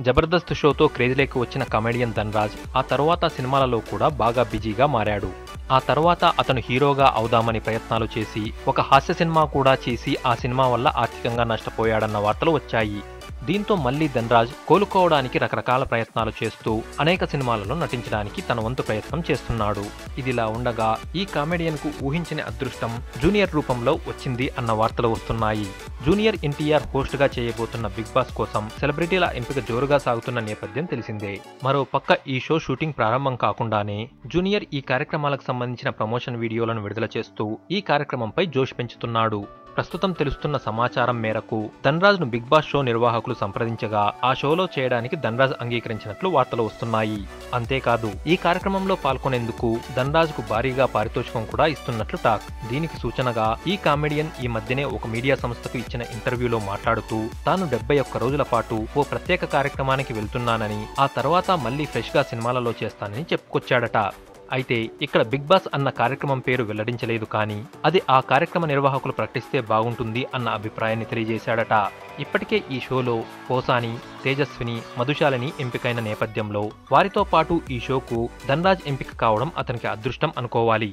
జబర్దస్త్ షోతో క్రేజ్లోకి వచ్చిన కమెడియన్ ధనరాజ్ ఆ తరువాత సినిమాలలో కూడా బాగా బిజీగా మారాడు. ఆ తర్వాత అతను హీరోగా అవుదామని ప్రయత్నాలు చేసి ఒక హాస్య సినిమా కూడా చేసి ఆ సినిమా వల్ల ఆర్థికంగా నష్టపోయాడన్న వార్తలు వచ్చాయి. దీంతో మళ్ళీ ధనరాజ్ కోలుకోవడానికి రకరకాల ప్రయత్నాలు చేస్తూ అనేక సినిమాలలో నటించడానికి తన వంతు ప్రయత్నం చేస్తున్నాడు. ఇదిలా ఉండగా ఈ కామెడియన్కు ఊహించని అదృష్టం జూనియర్ రూపంలో వచ్చింది అన్న వార్తలు వస్తున్నాయి. జూనియర్ ఎన్టీఆర్ హోస్ట్గా చేయబోతున్న బిగ్ బాస్ కోసం సెలబ్రిటీల ఎంపిక జోరుగా సాగుతున్న నేపథ్యం తెలిసిందే. మరో పక్క ఈ షో షూటింగ్ ప్రారంభం కాకుండానే జూనియర్ ఈ కార్యక్రమాలకు సంబంధించిన ప్రమోషన్ వీడియోలను విడుదల చేస్తూ ఈ కార్యక్రమంపై జోష్ పెంచుతున్నాడు. ప్రస్తుతం తెలుస్తున్న సమాచారం మేరకు ధన్రాజ్ను బిగ్ బాస్ షో నిర్వాహకులు సంప్రదించగా ఆ షోలో చేయడానికి ధన్రాజ్ అంగీకరించినట్లు వార్తలు వస్తున్నాయి. అంతేకాదు ఈ కార్యక్రమంలో పాల్గొనేందుకు ధన్రాజ్కు భారీగా పారితోషికం కూడా ఇస్తున్నట్లు టాక్. దీనికి సూచనగా ఈ కామెడియన్ ఈ మధ్యనే ఒక మీడియా సంస్థకు ఇచ్చిన ఇంటర్వ్యూలో మాట్లాడుతూ తాను డెబ్బై ఒక్క రోజుల పాటు ఓ ప్రత్యేక కార్యక్రమానికి వెళ్తున్నానని ఆ తర్వాత మళ్ళీ ఫ్రెష్గా సినిమాలలో చేస్తానని చెప్పుకొచ్చాడట. అయితే ఇక్కడ బిగ్ బాస్ అన్న కార్యక్రమం పేరు వెల్లడించలేదు కానీ అది ఆ కార్యక్రమ నిర్వాహకులు ప్రకటిస్తే బాగుంటుంది అన్న అభిప్రాయాన్ని తెలియజేశాడట. ఇప్పటికే ఈ షోలో పోసాని తేజస్విని మధుశాలని ఎంపికైన నేపథ్యంలో వారితో పాటు ఈ షోకు ధనరాజ్ ఎంపిక కావడం అతనికి అదృష్టం అనుకోవాలి.